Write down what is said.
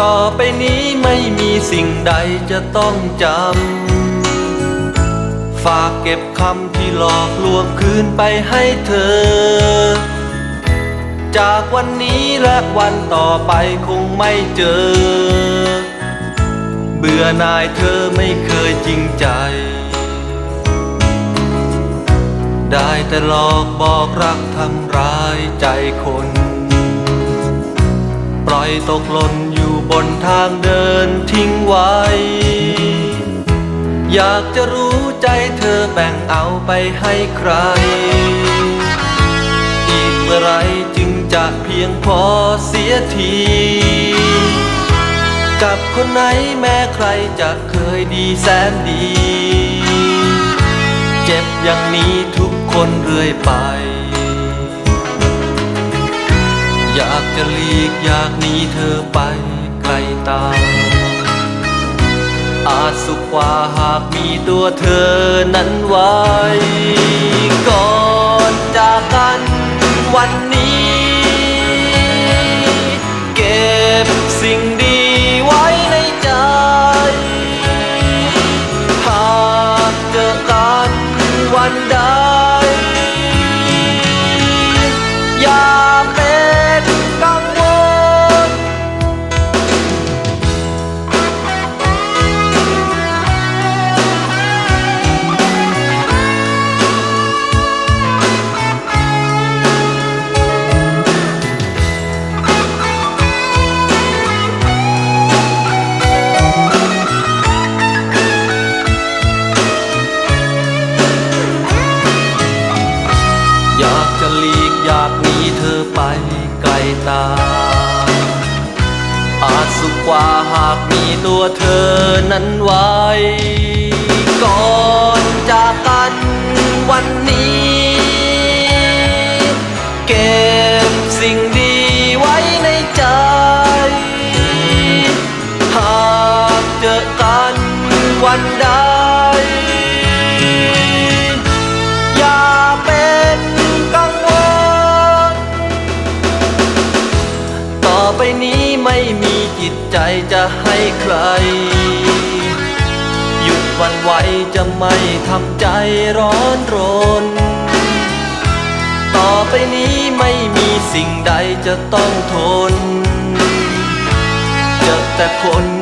ต่อไปนี้ไม่มีสิ่งใดจะต้องจำ ฝากเก็บคำที่หลอกลวงคืนไปให้เธอ จากวันนี้และวันต่อไปคงไม่เจอ เบื่อนายเธอไม่เคยจริงใจ ได้แต่หลอกบอกรักทำร้ายใจคน อยตกหล่นอยู่บนทางเดินทิ้งไว้ อยากจะรู้ใจเธอแบ่งเอาไปให้ใคร อีกเมื่อไรจึงจะเพียงพอเสียที กับคนไหนแม้ใครจะเคยดีแสนดี เจ็บอย่างนี้ทุกคนเรื่อยไป อยากจะหลีกอยากหนีเธอไปไกลตา อาจสุขกว่าหากมีตัวเธอนั้นไว้ ก่อนจากกันวันนี้ เก็บสิ่งดีไว้ในใจ หากเจอกันวันใด เธอไปไกลตา อาจสุขกว่าหากมีตัวเธอนั้นไว้ ก่อนจากกันวันนี้ เก็บสิ่งดีไว้ในใจ หากเจอกันวันใด ไปนี้ไม่มีจิตใจจะให้ใคร หยุดวันไหวจะไม่ทำใจร้อนรน ต่อไปนี้ไม่มีสิ่งใดจะต้องทน เจอแต่คน